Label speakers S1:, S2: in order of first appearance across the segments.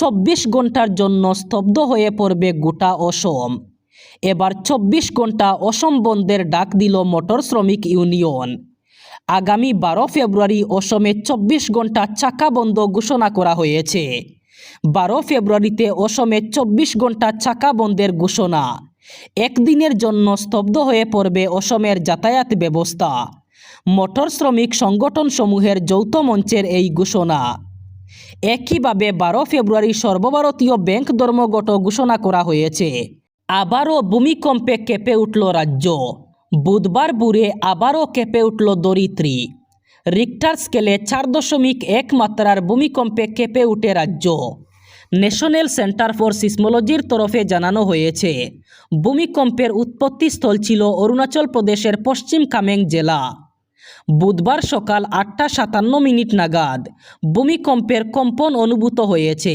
S1: চব্বিশ ঘন্টার জন্য স্তব্ধ হয়ে পড়বে গোটা অসম এবার চব্বিশ ঘন্টা অসম বন্ধের ডাক দিল মোটর শ্রমিক ইউনিয়ন আগামী বারো ফেব্রুয়ারি অসমে চব্বিশ ঘন্টা চাকা বন্ধ ঘোষণা করা হয়েছে বারো ফেব্রুয়ারিতে অসমে চব্বিশ ঘন্টা চাকা বন্ধের ঘোষণা একদিনের জন্য স্তব্ধ হয়ে পড়বে অসমের যাতায়াত ব্যবস্থা মোটর শ্রমিক সংগঠনসমূহের যৌথ মঞ্চের এই ঘোষণা একইভাবে বারো ফেব্রুয়ারি সর্বভারতীয় ব্যাংক ধর্মঘট ঘোষণা করা হয়েছে আবারও ভূমিকম্পে কেঁপে উঠল রাজ্য বুধবার বুড়ে আবারও কেঁপে উঠল দরিদ্রী রিক্টার স্কেলে চার দশমিক এক মাত্রার ভূমিকম্পে কেঁপে উঠে রাজ্য ন্যাশনাল সেন্টার ফর সিসমোলজির তরফে জানানো হয়েছে ভূমিকম্পের উৎপত্তিস্থল ছিল অরুণাচল প্রদেশের পশ্চিম কামেং জেলা বুধবার সকাল আটটা সাতান্ন মিনিট নাগাদ ভূমিকম্পের কম্পন অনুভূত হয়েছে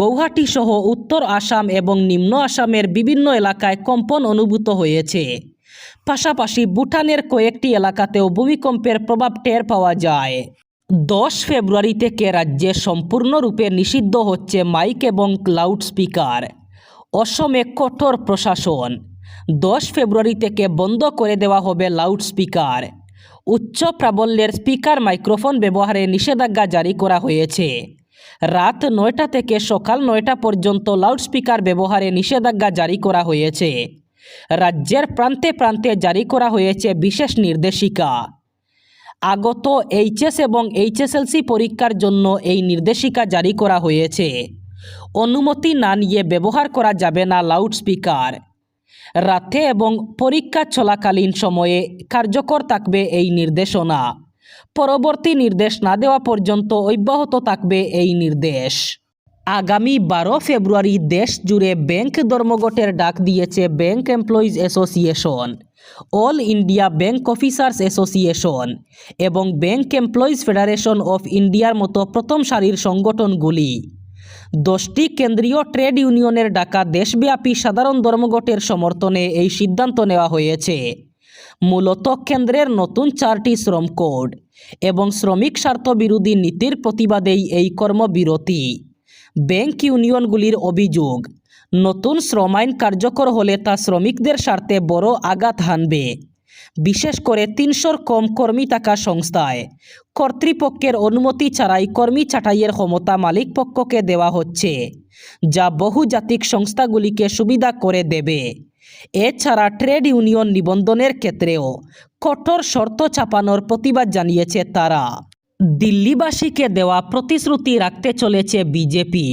S1: গৌহাটি সহ উত্তর আসাম এবং নিম্ন আসামের বিভিন্ন এলাকায় কম্পন অনুভূত হয়েছে পাশাপাশি ভুটানের কয়েকটি এলাকাতেও ভূমিকম্পের প্রভাব টের পাওয়া যায় দশ ফেব্রুয়ারি থেকে রাজ্যে সম্পূর্ণরূপে নিষিদ্ধ হচ্ছে মাইক এবং ক্লাউড স্পিকার অসমে কঠোর প্রশাসন দশ ফেব্রুয়ারি থেকে বন্ধ করে দেওয়া হবে লাউড স্পিকার উচ্চ প্রাবল্যের স্পিকার মাইক্রোফোন ব্যবহারে নিষেধাজ্ঞা জারি করা হয়েছে রাত নয়টা থেকে সকাল নয়টা পর্যন্ত লাউডস্পিকার ব্যবহারে নিষেধাজ্ঞা জারি করা হয়েছে রাজ্যের প্রান্তে প্রান্তে জারি করা হয়েছে বিশেষ নির্দেশিকা আগত এইচএস এবং এইচএসএলসি পরীক্ষার জন্য এই নির্দেশিকা জারি করা হয়েছে অনুমতি না নিয়ে ব্যবহার করা যাবে না লাউডস্পিকার রাতে এবং পরীক্ষা চলাকালীন সময়ে কার্যকর থাকবে এই নির্দেশনা পরবর্তী নির্দেশ না দেওয়া পর্যন্ত অব্যাহত থাকবে এই নির্দেশ আগামী বারো ফেব্রুয়ারি দেশ জুড়ে ব্যাংক ধর্মঘটের ডাক দিয়েছে bank employees association all India bank officers association এবং ব্যাংক এমপ্লয়িজ ফেডারেশন অফ ইন্ডিয়ার মতো প্রথম সারির সংগঠনগুলি দশটি কেন্দ্রীয় ট্রেড ইউনিয়নের ডাকা দেশব্যাপী সাধারণ ধর্মঘটের সমর্থনে এই সিদ্ধান্ত নেওয়া হয়েছে মূলত কেন্দ্রের নতুন চারটি শ্রম কোড এবং শ্রমিক স্বার্থ বিরোধী নীতির প্রতিবাদেই এই কর্মবিরতি ব্যাংক ইউনিয়নগুলির অভিযোগ নতুন শ্রম আইন কার্যকর হলে তা শ্রমিকদের স্বার্থে বড় আঘাত হানবে বিশেষ করে তিনশোর কম কর্মী থাকা সংস্থায় কর্তৃপক্ষের অনুমতি ছাড়াই কর্মী ছাঁটাইয়ের ক্ষমতা মালিক পক্ষকে দেওয়া হচ্ছে যা বহুজাতিক সংস্থাগুলিকে সুবিধা করে দেবে এছাড়া ট্রেড ইউনিয়ন নিবন্ধনের ক্ষেত্রেও কঠোর শর্ত চাপানোর প্রতিবাদ জানিয়েছে তারা দিল্লিবাসীকে দেওয়া প্রতিশ্রুতি রাখতে চলেছে বিজেপি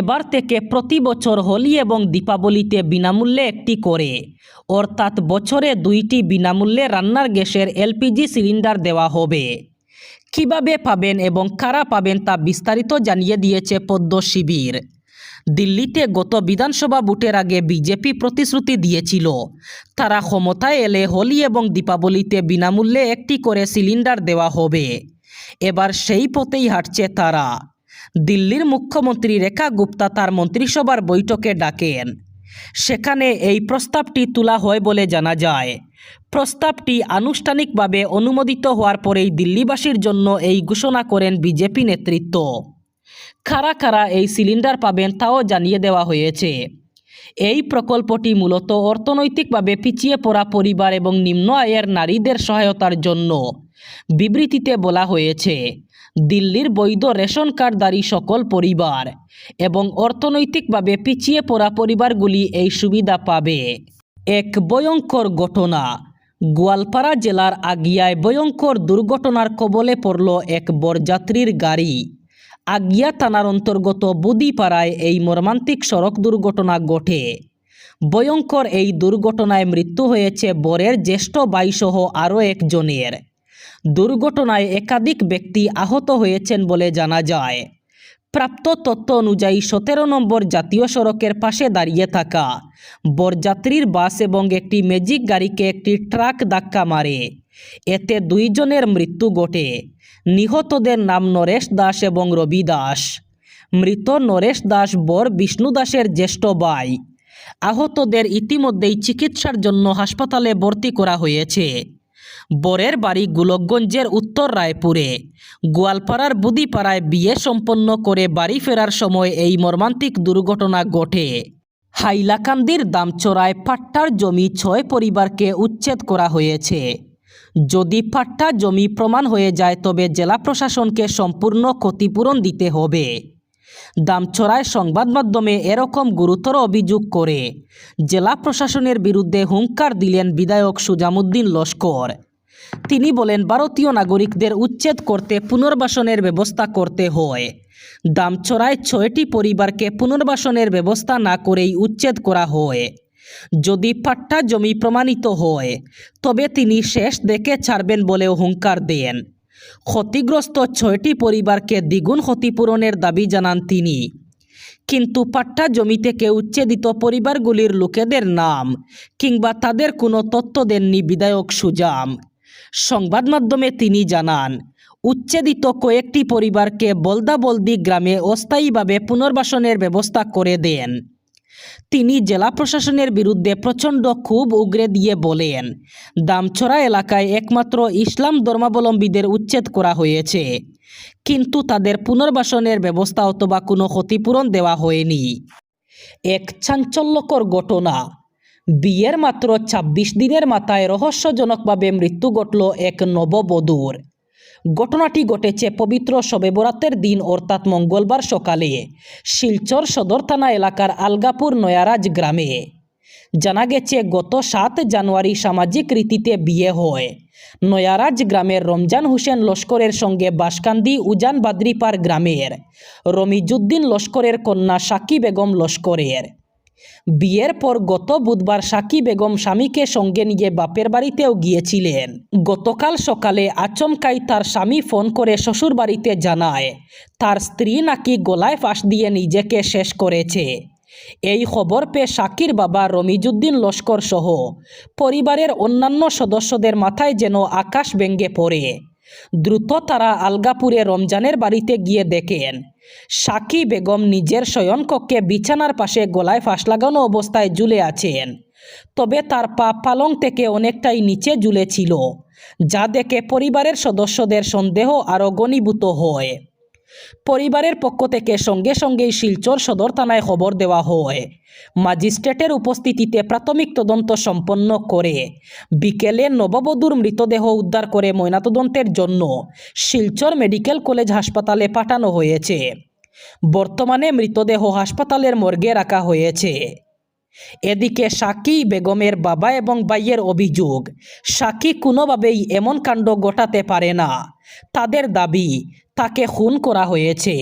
S1: এবার থেকে প্রতি বছর হোলি এবং দীপাবলিতে বিনামূল্যে একটি করে অর্থাৎ বছরে দুইটি বিনামূল্যে রান্নার গ্যাসের এলপিজি সিলিন্ডার দেওয়া হবে কিভাবে পাবেন এবং কারা পাবেন তা বিস্তারিত জানিয়ে দিয়েছে পদ্ম শিবির দিল্লিতে গত বিধানসভা ভোটের আগে বিজেপি প্রতিশ্রুতি দিয়েছিল তারা ক্ষমতায় এলে হোলি এবং দীপাবলিতে বিনামূল্যে একটি করে সিলিন্ডার দেওয়া হবে এবার সেই পথেই হাঁটছে তারা দিল্লির মুখ্যমন্ত্রী রেখা গুপ্তা তার মন্ত্রিসভার বৈঠকে ডাকেন সেখানে এই প্রস্তাবটি তোলা হয় বলে জানা যায় প্রস্তাবটি আনুষ্ঠানিকভাবে অনুমোদিত হওয়ার পরেই দিল্লিবাসীর জন্য এই ঘোষণা করেন বিজেপি নেতৃত্ব খারা খারা এই সিলিন্ডার পাবেন তাও জানিয়ে দেওয়া হয়েছে এই প্রকল্পটি মূলত অর্থনৈতিকভাবে পিছিয়ে পড়া পরিবার এবং নিম্ন আয়ের নারীদের সহায়তার জন্য বিবৃতিতে বলা হয়েছে দিল্লির বৈধ রেশন কার্ডধারী সকল পরিবার এবং অর্থনৈতিকভাবে পিছিয়ে পড়া পরিবারগুলি এই সুবিধা পাবে এক ভয়ঙ্কর ঘটনা গোয়ালপাড়া জেলার আগিয়ায় ভয়ঙ্কর দুর্ঘটনার কবলে পড়ল এক বরযাত্রীর গাড়ি আগিয়া থানার অন্তর্গত বুদিপাড়ায় এই মর্মান্তিক সড়ক দুর্ঘটনা ঘটে ভয়ঙ্কর এই দুর্ঘটনায় মৃত্যু হয়েছে বরের জ্যেষ্ঠ বাইসহ আরও একজনের দুর্ঘটনায় একাধিক ব্যক্তি আহত হয়েছেন বলে জানা যায় প্রাপ্ত তথ্য অনুযায়ী সতেরো নম্বর জাতীয় সড়কের পাশে দাঁড়িয়ে থাকা বরযাত্রীর বাস এবং একটি ম্যাজিক গাড়িকে একটি ট্রাক ধাক্কা মারে এতে দুইজনের মৃত্যু ঘটে নিহতদের নাম নরেশ দাস এবং রবি দাস মৃত নরেশ দাস বর বিষ্ণু দাসের জ্যেষ্ঠ বাই আহতদের ইতিমধ্যেই চিকিৎসার জন্য হাসপাতালে ভর্তি করা হয়েছে বরের বাড়ি গোলকগঞ্জের উত্তর রায়পুরে গোয়ালপাড়ার বুদিপাড়ায় বিয়ে সম্পন্ন করে বাড়ি ফেরার সময় এই মর্মান্তিক দুর্ঘটনা ঘটে হাইলাকান্দির দামচড়ায় পাট্টার জমি ছয় পরিবারকে উচ্ছেদ করা হয়েছে যদি পাট্টা জমি প্রমাণ হয়ে যায় তবে জেলা প্রশাসনকে সম্পূর্ণ ক্ষতিপূরণ দিতে হবে দামছড়ায় সংবাদ মাধ্যমে এরকম গুরুতর অভিযোগ করে জেলা প্রশাসনের বিরুদ্ধে হুঙ্কার দিলেন বিধায়ক সুজামুদ্দিন লস্কর তিনি বলেন ভারতীয় নাগরিকদের উচ্ছেদ করতে পুনর্বাসনের ব্যবস্থা করতে হয় ছড়ায় ছয়টি পরিবারকে পুনর্বাসনের ব্যবস্থা না করেই উচ্ছেদ করা হয় যদি পাট্টা জমি প্রমাণিত হয় তবে তিনি শেষ দেখে ছাড়বেন বলে হুঙ্কার দেন ক্ষতিগ্রস্ত ছয়টি পরিবারকে দ্বিগুণ ক্ষতিপূরণের দাবি জানান তিনি কিন্তু পাট্টা জমি থেকে উচ্ছেদিত পরিবারগুলির লোকেদের নাম কিংবা তাদের কোনো তথ্য দেননি বিধায়ক সুজাম সংবাদ মাধ্যমে তিনি জানান উচ্ছেদিত কয়েকটি পরিবারকে বলদাবলদি গ্রামে অস্থায়ীভাবে পুনর্বাসনের ব্যবস্থা করে দেন তিনি জেলা প্রশাসনের বিরুদ্ধে প্রচণ্ড খুব উগরে দিয়ে বলেন দামছড়া এলাকায় একমাত্র ইসলাম ধর্মাবলম্বীদের উচ্ছেদ করা হয়েছে কিন্তু তাদের পুনর্বাসনের ব্যবস্থা অথবা কোনো ক্ষতিপূরণ দেওয়া হয়নি এক চাঞ্চল্যকর ঘটনা বিয়ের মাত্র ২৬ দিনের মাথায় রহস্যজনকভাবে মৃত্যু ঘটল এক নববধূর ঘটনাটি ঘটেছে পবিত্র শবেবরাতের দিন অর্থাৎ মঙ্গলবার সকালে শিলচর সদর থানা এলাকার আলগাপুর নয়ারাজ গ্রামে জানা গেছে গত সাত জানুয়ারি সামাজিক রীতিতে বিয়ে হয় নয়ারাজ গ্রামের রমজান হুসেন লস্করের সঙ্গে বাসকান্দি উজান বাদ্রিপার গ্রামের রমিজুদ্দিন লস্করের কন্যা সাকি বেগম লস্করের বিয়ের পর গত বুধবার সাকি বেগম স্বামীকে সঙ্গে নিয়ে বাপের বাড়িতেও গিয়েছিলেন গতকাল সকালে আচমকাই তার স্বামী ফোন করে শ্বশুর বাড়িতে জানায় তার স্ত্রী নাকি গলায় ফাঁস দিয়ে নিজেকে শেষ করেছে এই খবর পেয়ে সাকির বাবা রমিজুদ্দিন লস্কর সহ পরিবারের অন্যান্য সদস্যদের মাথায় যেন আকাশ ব্যঙ্গে পড়ে দ্রুত তারা আলগাপুরে রমজানের বাড়িতে গিয়ে দেখেন সাকি বেগম নিজের শয়নকক্ষে বিছানার পাশে গলায় ফাঁস লাগানো অবস্থায় ঝুলে আছেন তবে তার পা পালং থেকে অনেকটাই নিচে ছিল যা দেখে পরিবারের সদস্যদের সন্দেহ আরও গণীভূত হয় পরিবারের পক্ষ থেকে সঙ্গে সঙ্গেই শিলচর সদর থানায় খবর দেওয়া হয় ম্যাজিস্ট্রেটের উপস্থিতিতে প্রাথমিক তদন্ত সম্পন্ন করে বিকেলে নববধূর মৃতদেহ উদ্ধার করে ময়নাতদন্তের জন্য শিলচর মেডিকেল কলেজ হাসপাতালে পাঠানো হয়েছে বর্তমানে মৃতদেহ হাসপাতালের মর্গে রাখা হয়েছে এদিকে সাকি বেগমের বাবা এবং ভাইয়ের অভিযোগ সাকি কোনোভাবেই এমন কাণ্ড ঘটাতে পারে না তাদের দাবি তাকে খুন করা হয়েছে